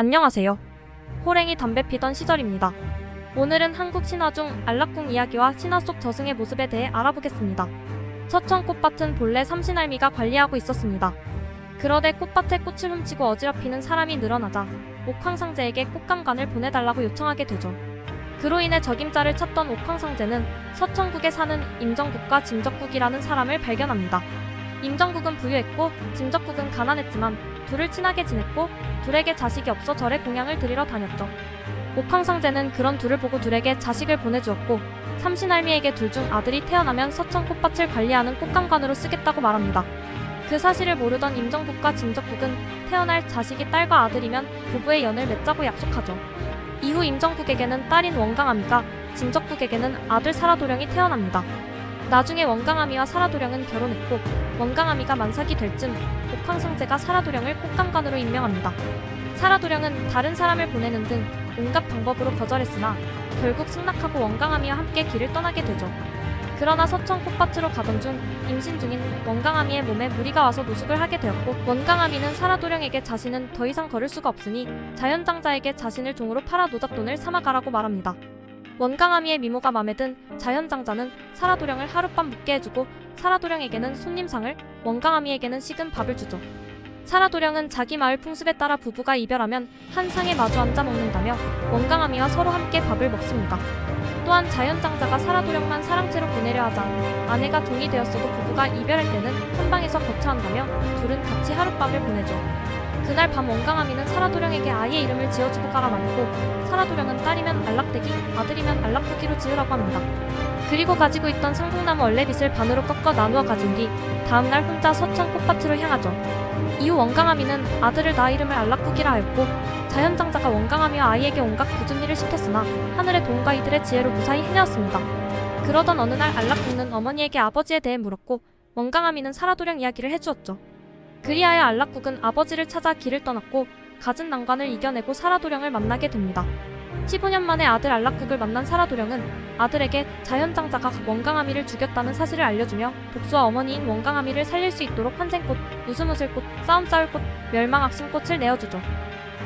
안녕하세요. 호랭이 담배 피던 시절입니다. 오늘은 한국 신화 중 안락궁 이야기와 신화 속 저승의 모습에 대해 알아보겠습니다. 서천 꽃밭은 본래 삼신할미가 관리하고 있었습니다. 그러되 꽃밭에 꽃을 훔치고 어지럽히는 사람이 늘어나자 옥황상제에게 꽃감관을 보내달라고 요청하게 되죠. 그로 인해 적임자를 찾던 옥황상제는 서천국에 사는 임정국과 짐적국이라는 사람을 발견합니다. 임정국은 부유했고 짐적국은 가난했지만 둘을 친하게 지냈고 둘에게 자식이 없어 절에 공양을 드리러 다녔죠. 옥황상제는 그런 둘을 보고 둘에게 자식을 보내주었고 삼신할미에게 둘 중 아들이 태어나면 서천 꽃밭을 관리하는 꽃감관으로 쓰겠다고 말합니다. 그 사실을 모르던 임정국과 짐적국은 태어날 자식이 딸과 아들이면 부부의 연을 맺자고 약속하죠. 이후 임정국에게는 딸인 원강아미가 짐적국에게는 아들 사라도령이 태어납니다. 나중에 원강아미와 사라도령은 결혼했고 원강아미가 만삭이 될 즈음 옥황상제가 사라도령을 꽃감관으로 임명합니다. 사라도령은 다른 사람을 보내는 등 온갖 방법으로 거절했으나 결국 승낙하고 원강아미와 함께 길을 떠나게 되죠. 그러나 서천 꽃밭으로 가던 중 임신 중인 원강아미의 몸에 무리가 와서 노숙을 하게 되었고 원강아미는 사라도령에게 자신은 더 이상 걸을 수가 없으니 자연장자에게 자신을 종으로 팔아 노잣돈을 삼아가라고 말합니다. 원강아미의 미모가 마음에 든 자연장자는 사라도령을 하룻밤 묵게 해주고 사라도령에게는 손님상을 원강아미에게는 식은 밥을 주죠. 사라도령은 자기 마을 풍습에 따라 부부가 이별하면 한 상에 마주 앉아 먹는다며 원강아미와 서로 함께 밥을 먹습니다. 또한 자연장자가 사라도령만 사랑채로 보내려 하자 아내가 종이 되었어도 부부가 이별할 때는 한 방에서 거처한다며 둘은 같이 하룻밤을 보내죠. 그날 밤 원강아미는 사라도령에게 아이의 이름을 지어주고 말고 사라도령은 딸이면 안락대기, 아들이면 안락부기로 지으라고 합니다. 그리고 가지고 있던 상풍나무 얼레빗을 반으로 꺾어 나누어 가진 뒤 다음날 혼자 서천 꽃밭으로 향하죠. 이후 원강아미는 아들을 낳아 이름을 안락국이라 하였고 자연장자가 원강아미와 아이에게 온갖 굳은 일을 시켰으나 하늘의 도움과 이들의 지혜로 무사히 해내었습니다. 그러던 어느 날 안락국은 어머니에게 아버지에 대해 물었고 원강아미는 사라도령 이야기를 해주었죠. 그리하여 안락국은 아버지를 찾아 길을 떠났고 갖은 난관을 이겨내고 사라도령을 만나게 됩니다. 15년 만에 아들 안락국을 만난 사라도령은 아들에게 자연장자가 원강아미를 죽였다는 사실을 알려주며 복수와 어머니인 원강아미를 살릴 수 있도록 환생꽃, 웃음 웃을 꽃, 싸움 싸울 꽃, 멸망악신꽃을 내어주죠.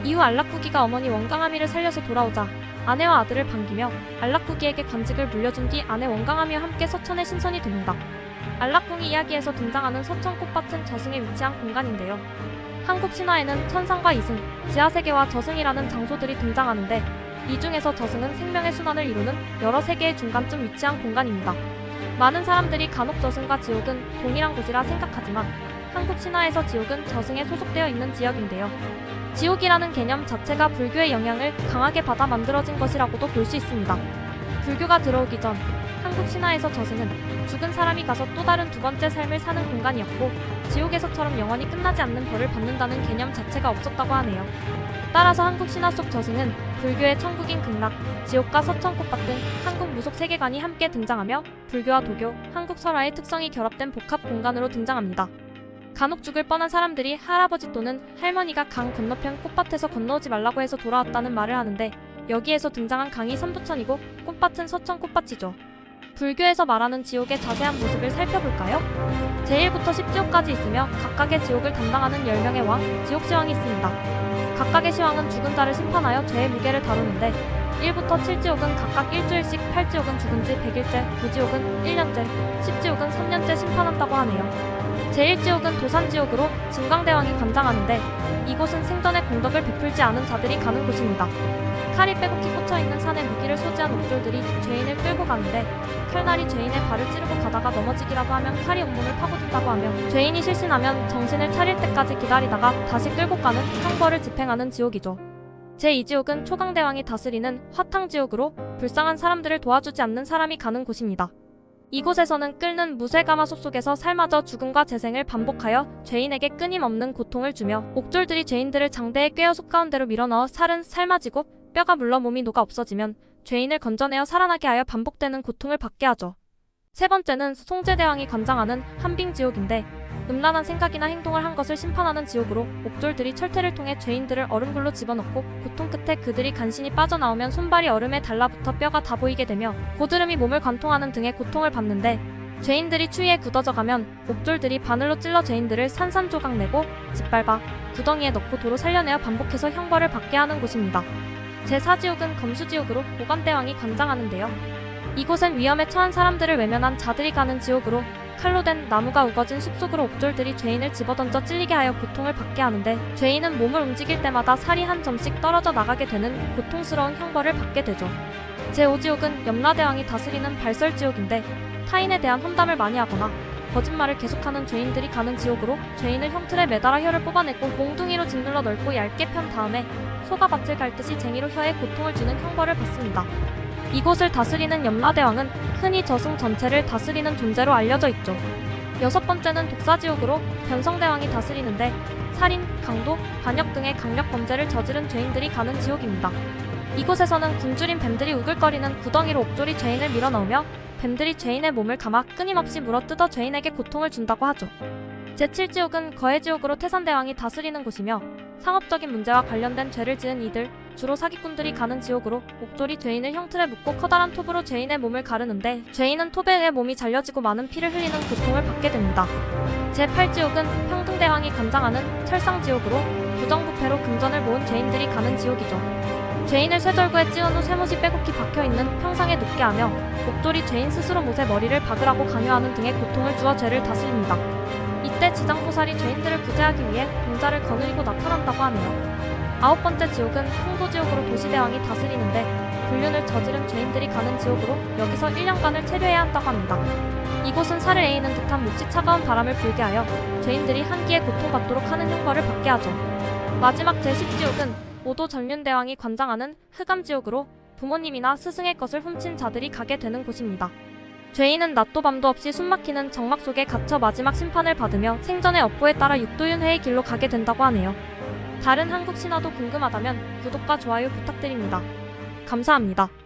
이후 안락국이가 어머니 원강아미를 살려서 돌아오자 아내와 아들을 반기며 안락국이에게 관직을 물려준 뒤 아내 원강아미와 함께 서천에 신선이 됩니다. 안락궁이 이야기에서 등장하는 서천 꽃밭은 저승에 위치한 공간인데요. 한국 신화에는 천상과 이승, 지하세계와 저승이라는 장소들이 등장하는데 이 중에서 저승은 생명의 순환을 이루는 여러 세계의 중간쯤 위치한 공간입니다. 많은 사람들이 간혹 저승과 지옥은 동일한 곳이라 생각하지만 한국 신화에서 지옥은 저승에 소속되어 있는 지역인데요. 지옥이라는 개념 자체가 불교의 영향을 강하게 받아 만들어진 것이라고도 볼 수 있습니다. 불교가 들어오기 전 한국 신화에서 저승은 죽은 사람이 가서 또 다른 두 번째 삶을 사는 공간이었고 지옥에서처럼 영원히 끝나지 않는 벌을 받는다는 개념 자체가 없었다고 하네요. 따라서 한국 신화 속 저승은 불교의 천국인 극락, 지옥과 서천꽃밭 등 한국 무속 세계관이 함께 등장하며 불교와 도교, 한국 설화의 특성이 결합된 복합 공간으로 등장합니다. 간혹 죽을 뻔한 사람들이 할아버지 또는 할머니가 강 건너편 꽃밭에서 건너오지 말라고 해서 돌아왔다는 말을 하는데 여기에서 등장한 강이 선부천이고 꽃밭은 서천 꽃밭이죠. 불교에서 말하는 지옥의 자세한 모습을 살펴볼까요? 제1부터 10지옥까지 있으며 각각의 지옥을 담당하는 10명의 왕, 지옥시왕이 있습니다. 각각의 시왕은 죽은 자를 심판하여 죄의 무게를 다루는데 1부터 7지옥은 각각 일주일씩 8지옥은 죽은 지 100일째, 9지옥은 1년째, 10지옥은 3년째 심판한다고 하네요. 제1지옥은 도산지옥으로 증강대왕이 관장하는데 이곳은 생전에 공덕을 베풀지 않은 자들이 가는 곳입니다. 칼이 빼곡히 꽂혀있는 산에 무기를 소지한 옥졸들이 죄인을 끌고 가는데 칼날이 죄인의 발을 찌르고 가다가 넘어지기라도 하면 칼이 온몸을 파고든다고 하며 죄인이 실신하면 정신을 차릴 때까지 기다리다가 다시 끌고 가는 형벌을 집행하는 지옥이죠. 제2지옥은 초강대왕이 다스리는 화탕지옥으로 불쌍한 사람들을 도와주지 않는 사람이 가는 곳입니다. 이곳에서는 끓는 무쇠가마솥 속에서 삶아져 죽음과 재생을 반복하여 죄인에게 끊임없는 고통을 주며 옥졸들이 죄인들을 장대에 꿰어 속 가운데로 밀어넣어 살은 삶아지고 뼈가 물러 몸이 녹아 없어지면 죄인을 건져내어 살아나게 하여 반복되는 고통을 받게 하죠. 세 번째는 송제대왕이 관장하는 한빙지옥인데 음란한 생각이나 행동을 한 것을 심판하는 지옥으로 옥졸들이 철퇴를 통해 죄인들을 얼음굴로 집어넣고 고통 끝에 그들이 간신히 빠져나오면 손발이 얼음에 달라붙어 뼈가 다 보이게 되며 고드름이 몸을 관통하는 등의 고통을 받는데 죄인들이 추위에 굳어져 가면 옥졸들이 바늘로 찔러 죄인들을 산산조각 내고 짓밟아 구덩이에 넣고 도로 살려내어 반복해서 형벌을 받게 하는 곳입니다. 제4지옥은 검수지옥으로 보감대왕이 관장하는데요. 이곳은 위험에 처한 사람들을 외면한 자들이 가는 지옥으로 칼로 된 나무가 우거진 숲속으로 옥졸들이 죄인을 집어던져 찔리게 하여 고통을 받게 하는데 죄인은 몸을 움직일 때마다 살이 한 점씩 떨어져 나가게 되는 고통스러운 형벌을 받게 되죠. 제5지옥은 염라대왕이 다스리는 발설지옥인데 타인에 대한 험담을 많이 하거나 거짓말을 계속하는 죄인들이 가는 지옥으로 죄인을 형틀에 매달아 혀를 뽑아내고 몽둥이로 짓눌러 넓고 얇게 편 다음에 소가 밭을 갈 듯이 쟁이로 혀에 고통을 주는 형벌을 받습니다. 이곳을 다스리는 염라대왕은 흔히 저승 전체를 다스리는 존재로 알려져 있죠. 여섯 번째는 독사지옥으로 변성대왕이 다스리는데 살인, 강도, 반역 등의 강력 범죄를 저지른 죄인들이 가는 지옥입니다. 이곳에서는 굶주린 뱀들이 우글거리는 구덩이로 옥졸이 죄인을 밀어넣으며 뱀들이 죄인의 몸을 감아 끊임없이 물어뜯어 죄인에게 고통을 준다고 하죠. 제7지옥은 거해지옥으로 태산대왕이 다스리는 곳이며 상업적인 문제와 관련된 죄를 지은 이들, 주로 사기꾼들이 가는 지옥으로 옥졸이 죄인을 형틀에 묶고 커다란 톱으로 죄인의 몸을 가르는데 죄인은 톱에 의해 몸이 잘려지고 많은 피를 흘리는 고통을 받게 됩니다. 제8지옥은 평등대왕이 관장하는 철상지옥으로 부정부패로 금전을 모은 죄인들이 가는 지옥이죠. 죄인을 쇠절구에 찌운 후 쇠못이 빼곡히 박혀있는 평상에 눕게 하며 옥졸이 죄인 스스로 못에 머리를 박으라고 강요하는 등의 고통을 주어 죄를 다스립니다. 이때 지장보살이 죄인들을 구제하기 위해 동자를 거느리고 나타난다고 하네요. 아홉 번째 지옥은 홍도지옥으로 도시대왕이 다스리는데 불륜을 저지른 죄인들이 가는 지옥으로 여기서 1년간을 체류해야 한다고 합니다. 이곳은 살을 에이는 듯한 몹시 차가운 바람을 불게 하여 죄인들이 한기에 고통받도록 하는 형벌을 받게 하죠. 마지막 제10지옥은 오도 전륜대왕이 관장하는 흑암지옥으로 부모님이나 스승의 것을 훔친 자들이 가게 되는 곳입니다. 죄인은 낮도 밤도 없이 숨막히는 정막 속에 갇혀 마지막 심판을 받으며 생전의 업보에 따라 육도윤회의 길로 가게 된다고 하네요. 다른 한국 신화도 궁금하다면 구독과 좋아요 부탁드립니다. 감사합니다.